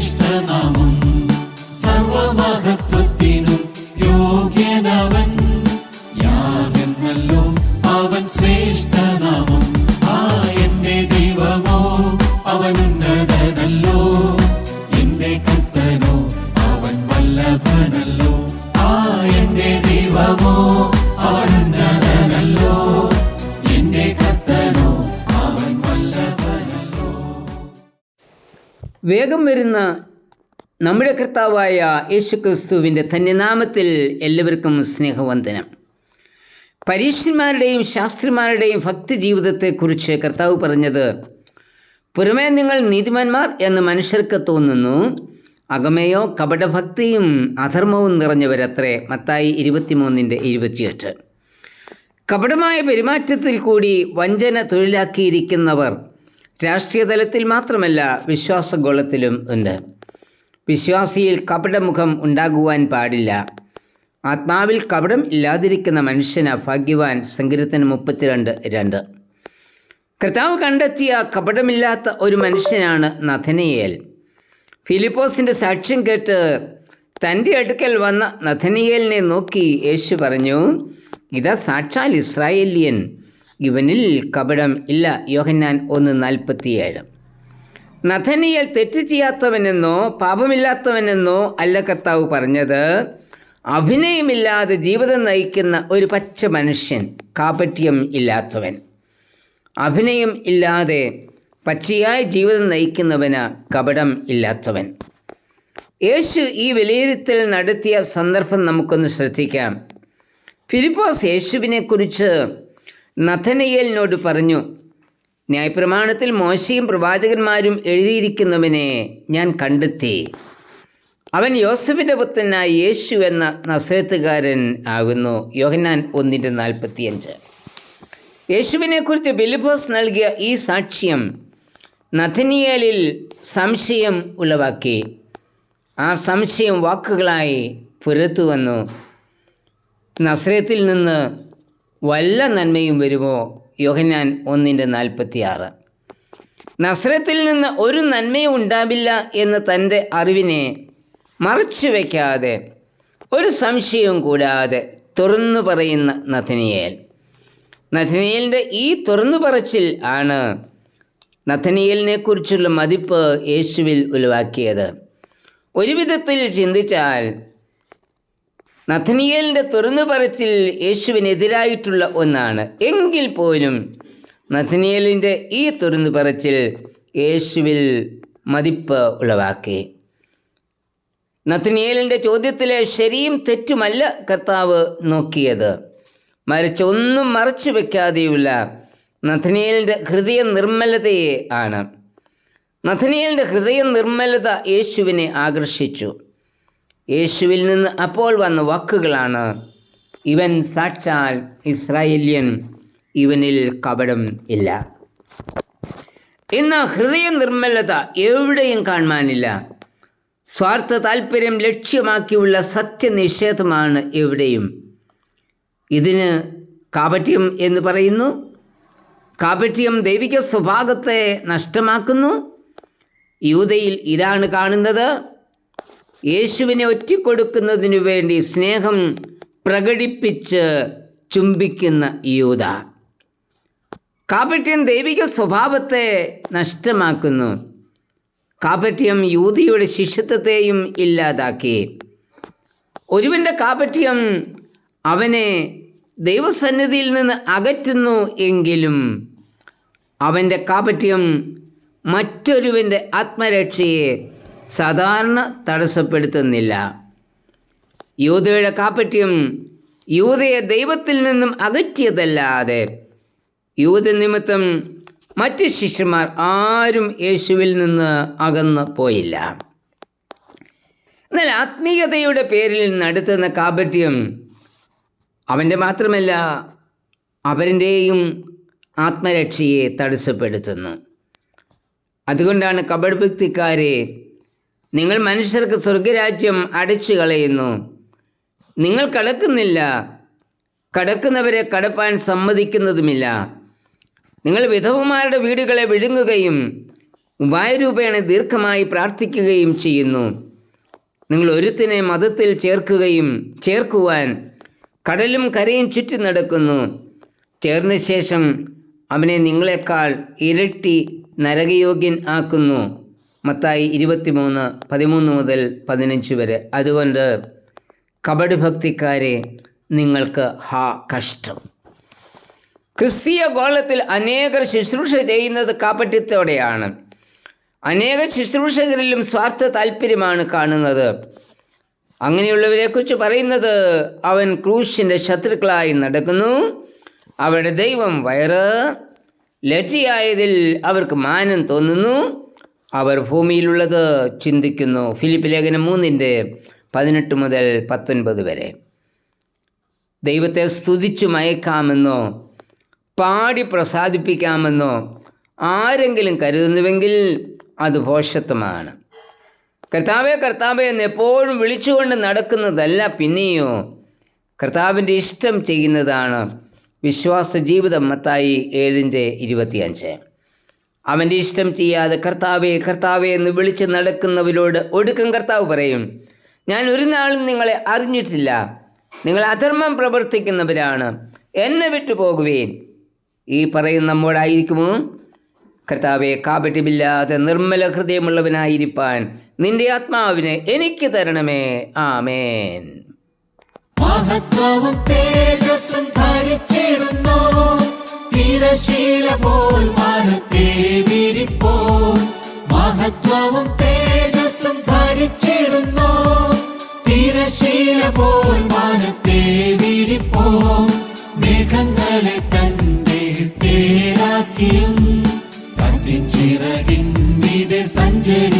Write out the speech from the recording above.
ശ്രേഷ്ഠനാമം വേഗം വരുന്ന നമ്മുടെ കർത്താവായ യേശുക്രിസ്തുവിന്റെ ധന്യനാമത്തിൽ എല്ലാവർക്കും സ്നേഹവന്ദനം. പരീക്ഷന്മാരുടെയും ശാസ്ത്രിമാരുടെയും ഭക്തി ജീവിതത്തെക്കുറിച്ച് കർത്താവ് പറഞ്ഞത് പുറമേ നിങ്ങൾ നീതിമാന്മാർ എന്ന് മനുഷ്യർക്ക് തോന്നുന്നു. അകമയോ കപടഭക്തിയും അധർമ്മവും നിറഞ്ഞവരത്രേ മത്തായി ഇരുപത്തിമൂന്നിന്റെ ഇരുപത്തിയെട്ട്. കപടമായ പെരുമാറ്റത്തിൽ കൂടി വഞ്ചന തൊഴിലാക്കിയിരിക്കുന്നവർ രാഷ്ട്രീയ തലത്തിൽ മാത്രമല്ല വിശ്വാസഗോളത്തിലും ഉണ്ട്. വിശ്വാസിയിൽ കപടമുഖം ഉണ്ടാകുവാൻ പാടില്ല. ആത്മാവിൽ കപടം ഇല്ലാതിരിക്കുന്ന മനുഷ്യന് ഭാഗ്യവാൻ സങ്കീർത്തനം മുപ്പത്തിരണ്ട് രണ്ട്. കർത്താവ് കണ്ടെത്തിയ കപടമില്ലാത്ത ഒരു മനുഷ്യനാണ് നഥനിയേൽ. ഫിലിപ്പോസിന്റെ സാക്ഷ്യം കേട്ട് തന്റെ അടുക്കൽ വന്ന നഥനിയേലിനെ നോക്കി യേശു പറഞ്ഞു ഇതാ സാക്ഷാൽ ഇസ്രായേലിയൻ. ഇവനിൽ കപടം ഇല്ല. യോഹന്നാൻ ഒന്ന് നാൽപ്പത്തിയേഴ്. നഥനിയൽ തെറ്റ് ചെയ്യാത്തവനെന്നോ പാപമില്ലാത്തവനെന്നോ അല്ല കർത്താവ് പറഞ്ഞത്. അഭിനയമില്ലാതെ ജീവിതം നയിക്കുന്ന ഒരു പച്ച മനുഷ്യൻ കാപട്യം ഇല്ലാത്തവൻ. അഭിനയം ഇല്ലാതെ പച്ചയായ ജീവിതം നയിക്കുന്നവന് കപടം ഇല്ലാത്തവൻ. യേശു ഈ വിലയിരുത്തൽ നടത്തിയ സന്ദർഭം നമുക്കൊന്ന് ശ്രദ്ധിക്കാം. ഫിലിപ്പോസ് യേശുവിനെക്കുറിച്ച് നഥനയേലിനോട് പറഞ്ഞു ന്യായപ്രമാണത്തിൽ മോശയും പ്രവാചകന്മാരും എഴുതിയിരിക്കുന്നവനെ ഞാൻ കണ്ടെത്തി. അവൻ യോസഫിന്റെ പുത്രനായ യേശു എന്ന നസ്രത്തുകാരൻ ആകുന്നു. യോഹന്നാൻ ഒന്നിന്റെ നാൽപ്പത്തിയഞ്ച്. യേശുവിനെക്കുറിച്ച് ബിലിബോസ് നൽകിയ ഈ സാക്ഷ്യം നഥനിയേലിൽ സംശയം ഉളവാക്കി. ആ സംശയം വാക്കുകളായി പുറത്തു വന്നു നസ്രത്തിൽ നിന്ന് വല്ല നന്മയും വരുമോ? യോഹന്നാൻ ഒന്നിന്റെ നാൽപ്പത്തിയാറ്. നസ്രത്തിൽ നിന്ന് ഒരു നന്മയും ഉണ്ടാവില്ല എന്ന് തന്റെ അറിവിനെ മറച്ചു വയ്ക്കാതെ ഒരു സംശയവും കൂടാതെ തുറന്നു പറയുന്ന നഥനിയേൽ. നഥനിയേലിന്റെ ഈ തുറന്നു പറച്ചിൽ ആണ് നഥനിയേലിനെ കുറിച്ചുള്ള മതിപ്പ് യേശുവിൽ ഉളവാക്കിയത്. ഒരു വിധത്തിൽ ചിന്തിച്ചാൽ നഥനിയേലിന്റെ തുറന്നു പറച്ചിൽ യേശുവിനെതിരായിട്ടുള്ള ഒന്നാണ്. എങ്കിൽ പോലും നഥനിയലിന്റെ ഈ തുറന്നു പറച്ചിൽ യേശുവിൽ മതിപ്പ് ഉളവാക്കി. നഥനിയേലിന്റെ ചോദ്യത്തിലെ ശരിയും തെറ്റുമല്ല കർത്താവ് നോക്കിയത്. മറിച്ച് ഒന്നും മറച്ചു വെക്കാതെയുള്ള നഥനിയേലിന്റെ ഹൃദയ നിർമ്മലതയെ ആണ്. നഥനിയേലിന്റെ ഹൃദയ നിർമ്മലത യേശുവിനെ ആകർഷിച്ചു. യേശുവിൽ നിന്ന് അപ്പോൾ വന്ന വാക്കുകളാണ്. ഇവൻ സാക്ഷാൽ ഇസ്രായേലിയൻ ഇവനിൽ കപടം ഇല്ല. ഇന്ന് ഹൃദയ നിർമ്മലത എവിടെയും കാണുവാനില്ല. സ്വാർത്ഥ താല്പര്യം ലക്ഷ്യമാക്കിയുള്ള സത്യനിഷേധമാണ് എവിടെയും. ഇതിന് കാപട്യം എന്ന് പറയുന്നു. കാപട്യം ദൈവിക സ്വഭാവത്തെ നഷ്ടമാക്കുന്നു. യൂതയിൽ ഇതാണ് കാണുന്നത്. യേശുവിനെ ഒറ്റിക്കൊടുക്കുന്നതിനു വേണ്ടി സ്നേഹം പ്രകടിപ്പിച്ച് ചുംബിക്കുന്ന യൂത. കാപട്യം ദൈവിക സ്വഭാവത്തെ നഷ്ടമാക്കുന്നു. കാപട്യം യൂതിയുടെ ശിഷ്യത്വത്തെയും ഇല്ലാതാക്കി. ഒരുവന്റെ കാപട്യം അവനെ ദൈവസന്നിധിയിൽ നിന്ന് അകറ്റുന്നു എങ്കിലും അവന്റെ കാപട്യം മറ്റൊരുവന്റെ ആത്മരക്ഷയെ സാധാരണ തടസ്സപ്പെടുത്തുന്നില്ല. യൂതയുടെ കാപ്പറ്റ്യം യൂതയെ ദൈവത്തിൽ നിന്നും അകറ്റിയതല്ലാതെ യൂത നിമിത്തം മറ്റ് ശിഷ്യന്മാർ ആരും യേശുവിൽ നിന്ന് അകന്നു പോയില്ല. എന്നാൽ ആത്മീയതയുടെ പേരിൽ നടത്തുന്ന കാപട്യം അവന്റെ മാത്രമല്ല അവരിന്റെയും ആത്മരക്ഷയെ തടസ്സപ്പെടുത്തുന്നു. അതുകൊണ്ടാണ് കപടഭക്തിക്കാരെ നിങ്ങൾ മനുഷ്യർക്ക് സ്വർഗരാജ്യം അടച്ചു കളയുന്നു. നിങ്ങൾ കടക്കുന്നില്ല. കടക്കുന്നവരെ കടപ്പാൻ സമ്മതിക്കുന്നതുമില്ല. നിങ്ങൾ വിധവമാരുടെ വീടുകളെ വിഴുങ്ങുകയും വായുരൂപേണ ദീർഘമായി പ്രാർത്ഥിക്കുകയും ചെയ്യുന്നു. നിങ്ങൾ ഒരുത്തിനെ മതത്തിൽ ചേർക്കുകയും ചേർക്കുവാൻ കടലും കരയും ചുറ്റി നടക്കുന്നു. ചേർന്ന ശേഷം അവനെ നിങ്ങളെക്കാൾ ഇരട്ടി നരകയോഗ്യൻ ആക്കുന്നു. മത്തായി ഇരുപത്തിമൂന്ന് പതിമൂന്ന് മുതൽ പതിനഞ്ച് വരെ. അതുകൊണ്ട് കബഡ് ഭക്തിക്കാരെ നിങ്ങൾക്ക് ഹാ കഷ്ടം. ക്രിസ്തീയ ഗോളത്തിൽ അനേകർ ശുശ്രൂഷ ചെയ്യുന്നത് കാപ്പറ്റ്യത്തോടെയാണ് അനേക ശുശ്രൂഷകരിലും സ്വാർത്ഥ താല്പര്യമാണ് കാണുന്നത്. അങ്ങനെയുള്ളവരെക്കുറിച്ച് പറയുന്നത് അവൻ ക്രൂശിന്റെ ശത്രുക്കളായി നടക്കുന്നു. അവരുടെ ദൈവം വയറ് ലജ്ജയായതിൽ അവർക്ക് മാനം തോന്നുന്നു. അവർ ഭൂമിയിലുള്ളത് ചിന്തിക്കുന്നു. ഫിലിപ്പ് ലേഖനം മൂന്നിന്റെ പതിനെട്ട് മുതൽ പത്തൊൻപത് വരെ. ദൈവത്തെ സ്തുതിച്ചു മയക്കാമെന്നോ പാടി പ്രസാദിപ്പിക്കാമെന്നോ ആരെങ്കിലും കരുതുന്നുവെങ്കിൽ അത് ഭോഷത്വമാണ്. കർത്താവെ കർത്താവെ എന്ന് എപ്പോഴും വിളിച്ചുകൊണ്ട് നടക്കുന്നതല്ല പിന്നെയോ കർത്താവിന്റെ ഇഷ്ടം ചെയ്യുന്നതാണ് വിശ്വാസ ജീവിതം മത്തായി ഏഴിന്റെ ഇരുപത്തിയഞ്ച്. അവന്റെ ഇഷ്ടം ചെയ്യാതെ കർത്താവെ കർത്താവെ എന്ന് വിളിച്ച് നടക്കുന്നവരോട് ഒടുക്കം കർത്താവ് പറയും. ഞാൻ ഒരു നാളും നിങ്ങളെ അറിഞ്ഞിട്ടില്ല. നിങ്ങൾ അധർമ്മം പ്രവർത്തിക്കുന്നവരാണ്. എന്നെ വിട്ടു പോകുവേൻ ഈ പറയുന്ന നമ്മോടായിരിക്കുമോ? കർത്താവെ കാപട്യമില്ലാതെ നിർമ്മല ഹൃദയമുള്ളവനായിരിക്കാൻ നിന്റെ ആത്മാവിനെ എനിക്ക് തരണമേ. ആമേൻ. മഹത്വവും തേജസ്സും ധരിച്ചിടുന്നു തിരശീല പോൽ മാനത്തെ വിരിപ്പോ മഹത്വവും തേജസ്സും ധരിച്ചിടുന്നു. തിരശീല പോൽ മാനത്തെ വിരിപ്പോ മേഘങ്ങളെ തന്റെ തേരാക്കിയും തന്റെ ചിറകിൻ മീതെ സഞ്ചരിക്കുന്നു